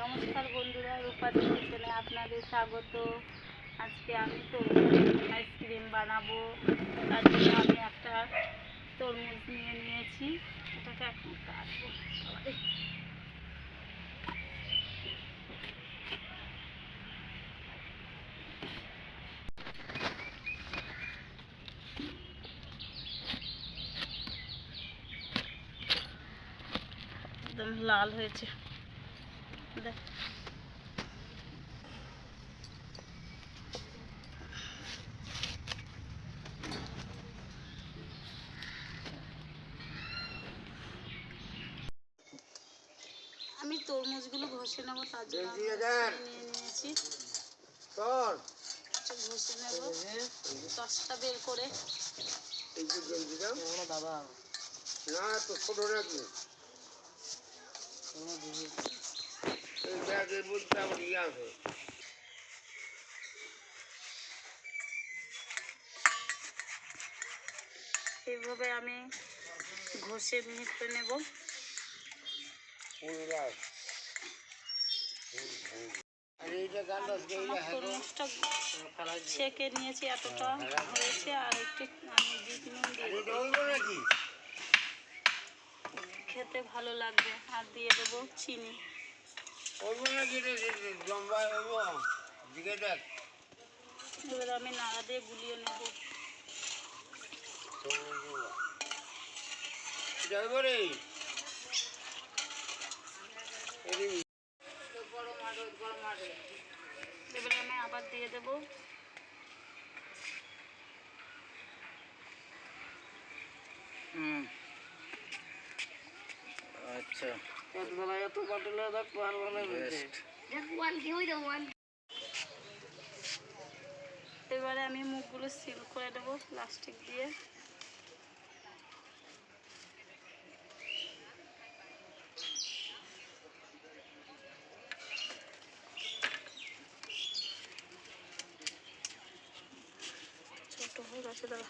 নমস্কার বন্ধুরা রূপালী কিচেনে আপনাদের স্বাগত। আজকে আমি তরমুজ আইসক্রিম বানাবো। তার জন্য আমি একটা তরমুজ নিয়ে নিয়েছি। ওটাকে এখন কাটবো। লাল হয়েছে। দেখ। আমি তরমুজগুলো ঘষে নেব তার জন্য নিয়ে নিয়েছি। তোর ঘষে নেব। দশটা বের করে। দাদা না তো ছোট নাকি এইভাবে আমি ঘষে মিহিতে নেব। ছেঁকে নিয়েছি, এতটা হয়েছে, আর একটু আমি বিট নুন দিয়ে এটা দেবো। হইব নাকি খেতে ভালো লাগবে। আর দিয়ে দেবো চিনি। এবার আমি নাড়া দিয়ে গুলিয়ে নেব। এবারে আমি আবার দিয়ে দেবো। হুম। আচ্ছা। এত বাটলে দেখ বেস্ট এবারে আমি মুখগুলো সিল করে দেবো প্লাস্টিক দিয়ে। ছোট হয়ে গেছে দাদা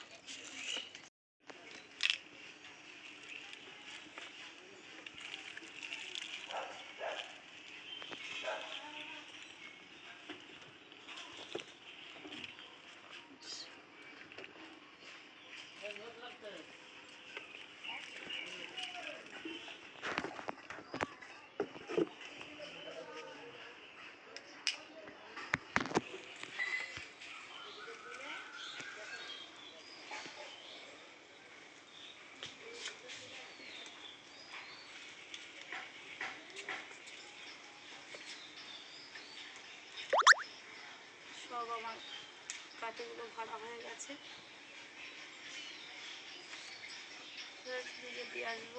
সব আমার পাতিগুলো ভরা হয়ে গেছে। দিয়ে আসব।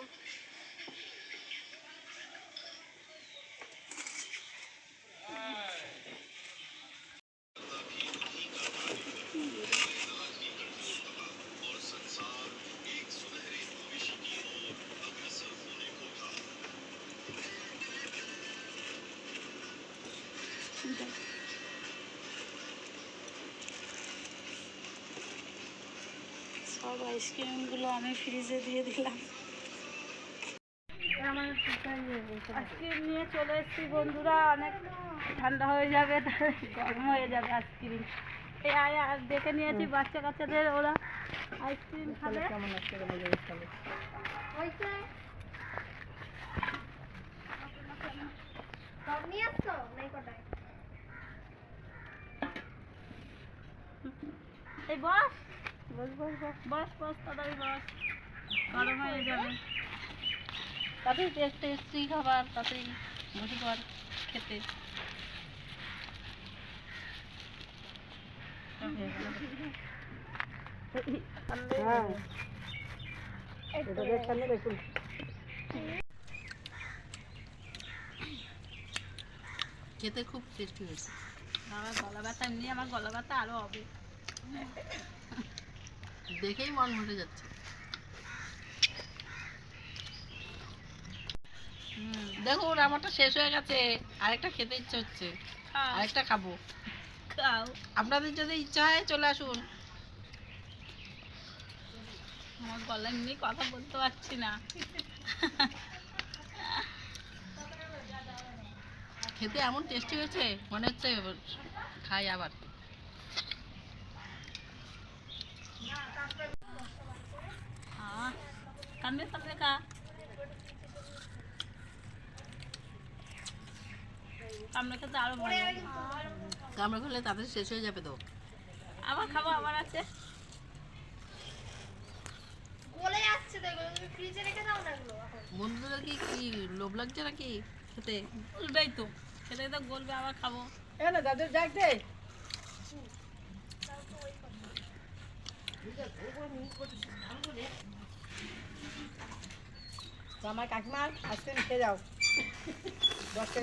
সব আইসক্রিমগুলো আমি ফ্রিজে দিয়ে দিলাম। আইসক্রিম নিয়ে চলে এসেছি বন্ধুরা অনেক ঠান্ডা হয়ে যাবে গরম হয়ে যাবে আইসক্রিম এই আয় আর দেখে নিয়েছি বাচ্চা কাচ্চাদের ওরা আইসক্রিম খাবে। কেমন এই বস। বস বস বস। বস বস তাড়াতাড়ি বস। গরম হয়ে যাবে। তাতেই টেস্ট টেস্টি খাবার তাতেই বসে পর খেতে। হ্যাঁ এটা দেখছেন দেখুন খেতে খুব টেস্টি হয়েছে। আমার গলা ব্যথা এমনি আমার গলা ব্যথা আরও হবে। দেখেই মন ভরে যাচ্ছে। দেখুন আমারটা শেষ হয়ে গেছে। আরেকটা খেতে ইচ্ছে হচ্ছে। আরেকটা খাব। খাও। আপনাদের যদি ইচ্ছা হয় চলে আসুন। আমার গলা এমনি কথা বলতে পারছি না। খেতে এমন টেস্টি হয়েছে? মনে হচ্ছে খাই আবার। সামনে সামনে খা কামড়ে খেতে আরও ভালো কামড়ে খেলে তাদের শেষ হয়ে যাবে তো আবার খাব আবার আছে বন্ধুদের কি কি লোভ লাগছে নাকি খেতে ওটাই তো খেতে তো গলবে আবার খাব এ না দাদুর আমার কাকিমার আইসক্রিম খেয়ে যাও।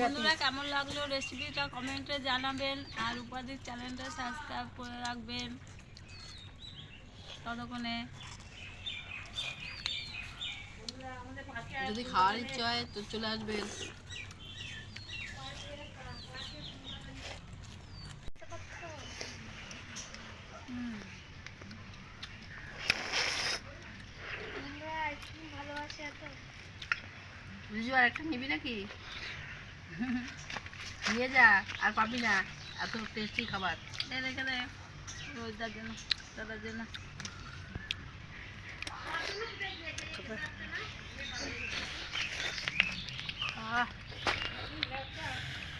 বন্ধুরা কেমন লাগল রেসিপিটা কমেন্টে জানাবেন আর উপাধির চ্যানেলটা সাবস্ক্রাইব করে রাখবেন। ততক্ষণে। যদি খাওয়ার ইচ্ছা হয় তো চলে আসবেন হুম তোমরা আইসক্রিম ভালোবাসে এত রিজু আর একটা নিবি নাকি? নিয়ে যা, আর পাবি না। এত টেস্টি খাবার। রেখে দে রোজদার জন্য, দাদার জন্য।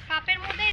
কাপের মধ্যে